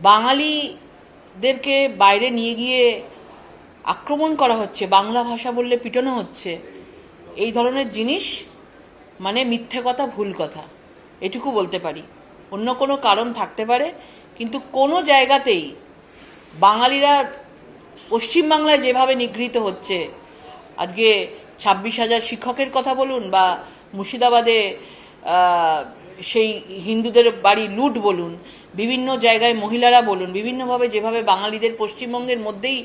বাঙালিদেরকে বাইরে নিয়ে গিয়ে আক্রমণ করা হচ্ছে, বাংলা ভাষা বললে পিটানো হচ্ছে, এই ধরনের জিনিস মানে মিথ্যে কথা, ভুল কথা, এটুকু বলতে পারি। অন্য কোনো কারণ থাকতে পারে, কিন্তু কোনো জায়গাতেই বাঙালিরা পশ্চিমবাংলায় যেভাবে নিগৃহীত হচ্ছে, আজকে ছাব্বিশ হাজার শিক্ষকের কথা বলুন বা মুর্শিদাবাদে সেই হিন্দুদের বাড়ি লুট বলুন, বিভিন্ন জায়গায় মহিলারা বলুন, বিভিন্নভাবে যেভাবে বাঙালিদের পশ্চিমবঙ্গের মধ্যেই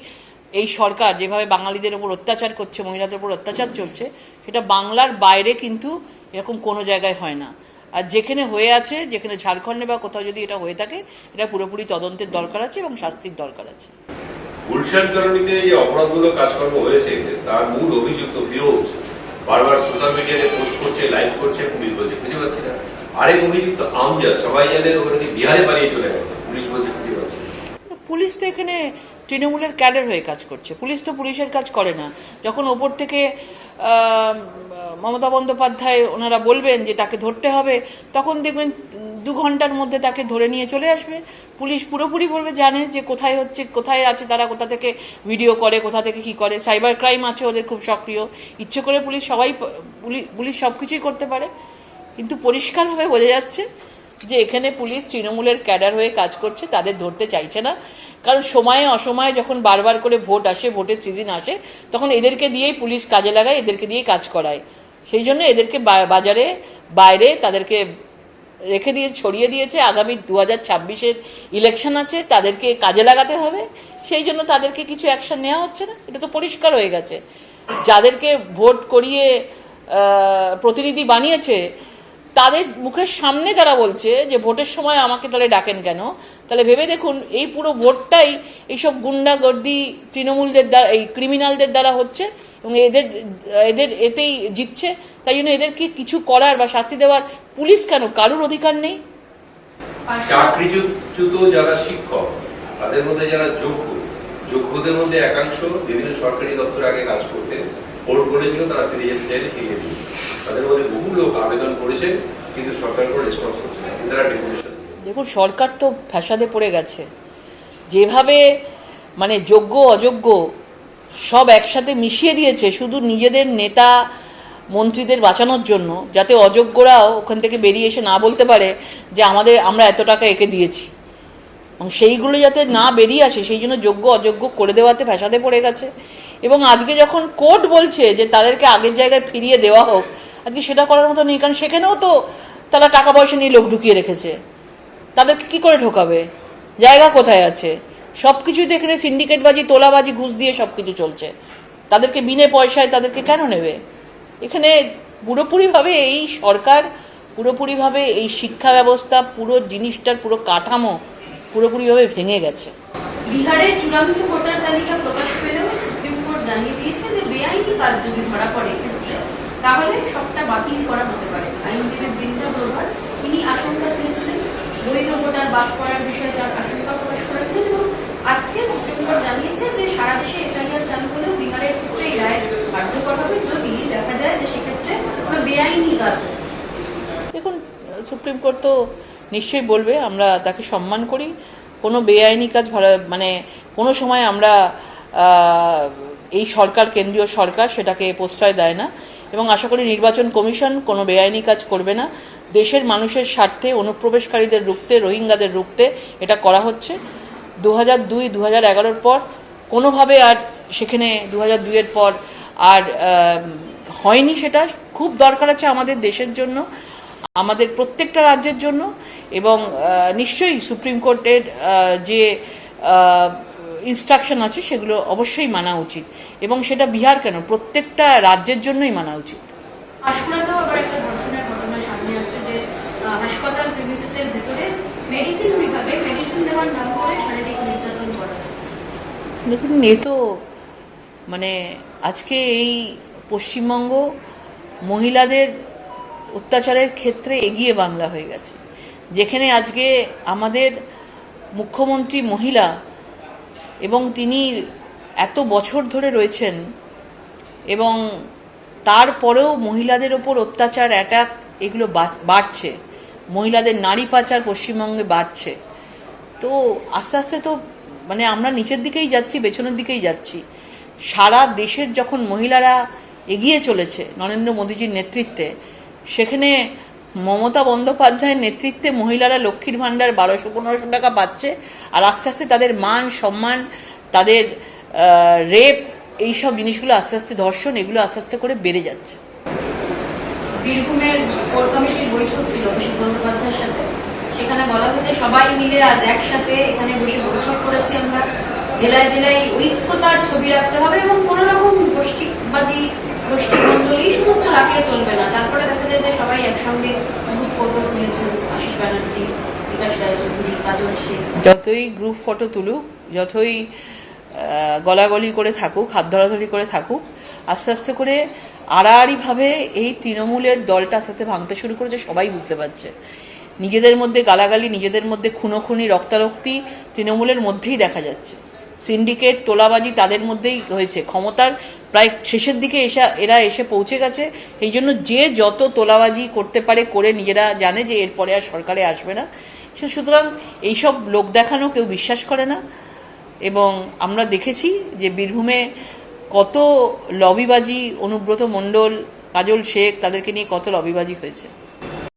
এই সরকার যেভাবে বাঙালিদের ওপর অত্যাচার করছে, মহিলাদের উপর অত্যাচার চলছে, সেটা বাংলার বাইরে কিন্তু এরকম কোনো জায়গায় হয় না। আর যেখানে হয়ে আছে, যেখানে ঝাড়খণ্ডে বা কোথাও যদি এটা হয়ে থাকে, এটা পুরোপুরি তদন্তের দরকার আছে এবং শাস্তির দরকার আছে। গুলশান কলোনিতে যে কাজকর্ম হয়েছে, তার মূল অভিযুক্ত ফিরোজ বারবার সোশ্যাল মিডিয়াতে পোস্ট করছে করছে পুলিশ বলছে খুঁজে পাচ্ছি না। আরেক অভিযুক্ত আমজাদ, সবাই ওখানে বিহারে পালিয়ে চলে গেছে। পুলিশ বলছে খুঁজে পাচ্ছে পুলিশ তো এখানে তৃণমূলের ক্যাডার হয়ে কাজ করছে। পুলিশ তো পুলিশের কাজ করে না। যখন ওপর থেকে মমতা বন্দ্যোপাধ্যায় ওনারা বলবেন যে তাকে ধরতে হবে, তখন দেখবেন দু ঘণ্টার মধ্যে তাকে ধরে নিয়ে চলে আসবে। পুলিশ পুরোপুরিভাবে জানে যে কোথায় হচ্ছে, কোথায় আছে তারা, কোথা থেকে ভিডিও করে, কোথা থেকে কি করে। সাইবার ক্রাইম আছে ওদের খুব সক্রিয়। ইচ্ছে করে পুলিশ সবাই পুলি- পুলিশ সব কিছুই করতে পারে। কিন্তু পরিষ্কারভাবে বোঝা যাচ্ছে যে এখানে পুলিশ তৃণমূলের ক্যাডার হয়ে কাজ করছে, তাদের ধরতে চাইছে না। কারণ সময়ে অসময়ে যখন বারবার করে ভোট আসে, ভোটের সিজন আসে, তখন এদেরকে দিয়েই পুলিশ কাজে লাগায়, এদেরকে দিয়েই কাজ করায়। সেই জন্য এদেরকে বাজারে বাইরে তাদেরকে রেখে দিয়ে, ছড়িয়ে দিয়েছে। আগামী দু হাজার ছাব্বিশের ইলেকশন আছে, তাদেরকে কাজে লাগাতে হবে। সেই জন্য তাদেরকে কিছু অ্যাকশন নেওয়া হচ্ছে না। এটা তো পরিষ্কার হয়ে গেছে। যাদেরকে ভোট করিয়ে প্রতিনিধি বানিয়েছে তাদের মুখের সামনে তারা বলছে যে ভোটের সময় আমাকে তাহলে ডাকেন কেন? তাহলে ভেবে দেখুন, এই পুরো ভোটটাই এইসব গুন্ডাগর্দি তৃণমূলদের দ্বারা, এই ক্রিমিনালদের দ্বারা হচ্ছে এবং এদের এদের এতেই জিতছে। তাই জন্য এদেরকে কিছু করার বা শাস্তি দেওয়ার পুলিশ কেন? কারুর অধিকার নেই? চাকরিচ্যুত যারা শিক্ষক, তাদের মধ্যে যারা যোগ্য, যোগ্যদের মধ্যে একাংশ বিভিন্ন সরকারি দপ্তরে আগে কাজ করতেন ভোট করেছিল, তারা ফিরে যেতে চাইলে ফিরিয়ে দিয়েছে। তাদের মধ্যে বহু লোক আবেদন করেছেন, কিন্তু সরকার কোনো রেসপন্স করছে না। তারা ডেপুটেশন দেখুন, সরকার তো ফ্যাসাদে পড়ে গেছে। যেভাবে মানে যোগ্য, অযোগ্য সব একসাথে মিশিয়ে দিয়েছে, শুধু নিজেদের নেতা, মন্ত্রীদের বাঁচানোর জন্য, যাতে অযোগ্যরাও ওখান থেকে বেরিয়ে এসে না বলতে পারে যে আমাদের, আমরা এত টাকা একে দিয়েছি। এবং সেইগুলো যাতে না বেরিয়ে আসে, সেই জন্য যোগ্য, অযোগ্য করে দেওয়াতে ফ্যাসাদে পড়ে গেছে। এবং আজকে যখন কোর্ট বলছে যে তাদেরকে আগের জায়গায় ফিরিয়ে দেওয়া হোক, আজকে সেটা করার মতো নেই, কারণ সেখানেও তো তারা টাকা পয়সা নিয়ে লোক ঢুকিয়ে রেখেছে। তাদেরকে কি করে ঢোকাবে? জায়গা কোথায় আছে? সব কিছুই তো এখানে সিন্ডিকেটবাজি, তোলাবাজি, ঘুষ দিয়ে সব কিছু চলছে। তাদেরকে বিনে পয়সায় তাদেরকে কেন নেবে? এখানে পুরোপুরিভাবে এই সরকার, পুরোপুরিভাবে এই শিক্ষা ব্যবস্থা, পুরো জিনিসটার পুরো কাঠামো পুরোপুরিভাবে ভেঙে গেছে। বিহারে চূড়ান্ত ভোটার তালিকা প্রকাশ জানিয়ে দিয়েছে যে বেআইনি কাজ যদি ধরা পড়ে এক্ষেত্রে, তাহলে সবটা বাতিল করা হতে পারে। আইনজীবী বৃন্দা গ্রোভার তিনি আশঙ্কা তুলেছিলেন বৈধ ভোটার বাদ করার বিষয়ে তার আশঙ্কা প্রকাশ করেছিলেন এবং আজকে সুপ্রিম কোর্ট জানিয়েছে যে সারা দেশে এসআইআর চালু হলেও বিহারের ক্ষেত্রে এই রায় কার্যকর হবে। যদি দেখা যায় যে সেক্ষেত্রে কোনো বেআইনি কাজ হচ্ছে। দেখুন, সুপ্রিম কোর্ট তো নিশ্চয়ই বলবে, আমরা তাকে সম্মান করি। কোনো বেআইনি কাজ মানে কোনো সময় আমরা এই সরকার, কেন্দ্রীয় সরকার সেটাকে প্রশ্রয় দেয় না এবং আশা করি নির্বাচন কমিশন কোনো বেআইনি কাজ করবে না। দেশের মানুষের স্বার্থে, অনুপ্রবেশকারীদের রুখতে, রোহিঙ্গাদের রুখতে এটা করা হচ্ছে। দু হাজার দুই দু হাজার এগারোর পর কোনোভাবে আর সেখানে দু হাজার দুইয়ের পর আর হয়নি সেটা। খুব দরকার আছে আমাদের দেশের জন্য, আমাদের প্রত্যেকটা রাজ্যের জন্য এবং নিশ্চয়ই সুপ্রিম কোর্টের যে ইনস্ট্রাকশন আছে সেগুলো অবশ্যই মানা উচিত। এবং সেটা বিহার কেন? প্রত্যেকটা রাজ্যের জন্যই মানা উচিত। হাসপাতালেও আবার একটা ধর্ষণের ঘটনা সামনে আসছে যে আহ, হাসপাতাল প্রিমিসিসের ভেতরে মেডিসিন বিভাগে মেডিসিন দেওয়ার নাম করে শারীরিক নির্যাতন করা হচ্ছে। দেখুন এ তো মানে আজকে এই পশ্চিমবঙ্গ মহিলাদের অত্যাচারের ক্ষেত্রে এগিয়ে বাংলা হয়ে গেছে। যেখানে আজকে আমাদের মুখ্যমন্ত্রী মহিলা এবং তিনি এত বছর ধরে রয়েছেন এবং তারপরেও মহিলাদের ওপর অত্যাচার অ্যাটাক এগুলো বাড়ছে। মহিলাদের নারী পাচার পশ্চিমবঙ্গে বাড়ছে। তো আস্তে আস্তে তো মানে আমরা নিচের দিকেই যাচ্ছি, পেছনের দিকেই যাচ্ছি। সারা দেশের যখন মহিলারা এগিয়ে চলেছে নরেন্দ্র মোদীজির নেতৃত্বে, সেখানে মমতা বন্দ্যোপাধ্যায়ের নেতৃত্বে মহিলারা লক্ষ্মীর ভাণ্ডার বারোশো, পনেরোশো টাকা পাচ্ছে, আর আস্তে আস্তে তাদের মান, সম্মান, তাদের রেপ এইসব জিনিসগুলো আস্তে আস্তে, ধর্ষণ, এগুলো আস্তে আস্তে করে বেড়ে যাচ্ছে। বীরভূমের কোর কমিটির বৈঠক ছিল অভিষেক বন্দ্যোপাধ্যায়ের সাথে। সেখানে বলা হয়েছে, সবাই মিলে আজ একসাথে এখানে বসে বৈঠক করেছি আমরা। জেলায় জেলায় ঐক্যতার ছবি রাখতে হবে এবং কোনো রকম গোষ্ঠীবাজি গোষ্ঠীমণ্ডল এই সমস্ত চলবে না। তারপরে দেখা যায় যে সবাই একসঙ্গে গ্রুপ ফটো আশিস ব্যানার্জি, বিকাশ রায়চৌধুরী কাজল যতই গ্রুপ ফটো তুলুক, যতই গলাগলি করে থাকুক, হাত ধরাধরি করে থাকুক, আস্তে আস্তে করে আড়াআড়িভাবে এই তৃণমূলের দলটা আস্তে আস্তে ভাঙতে শুরু করেছে, সবাই বুঝতে পারছে। নিজেদের মধ্যে গালাগালি, নিজেদের মধ্যে খুনোখুনি, রক্তারক্তি তৃণমূলের মধ্যেই দেখা যাচ্ছে। সিন্ডিকেট তোলাবাজি তাদের মধ্যেই হয়েছে। ক্ষমতার প্রায় শেষের দিকে এসা এরা এসে পৌঁছে গেছে। এই জন্য যে যত তোলাবাজি করতে পারে, করে নিজেরা জানে যে এরপরে আর সরকারে আসবে না। সুতরাং এইসব লোক দেখানো কেউ বিশ্বাস করে না। এবং আমরা দেখেছি যে বীরভূমে কত লবিবাজি, অনুব্রত মণ্ডল, কাজল শেখ তাদেরকে নিয়ে কত লবিবাজি হয়েছে।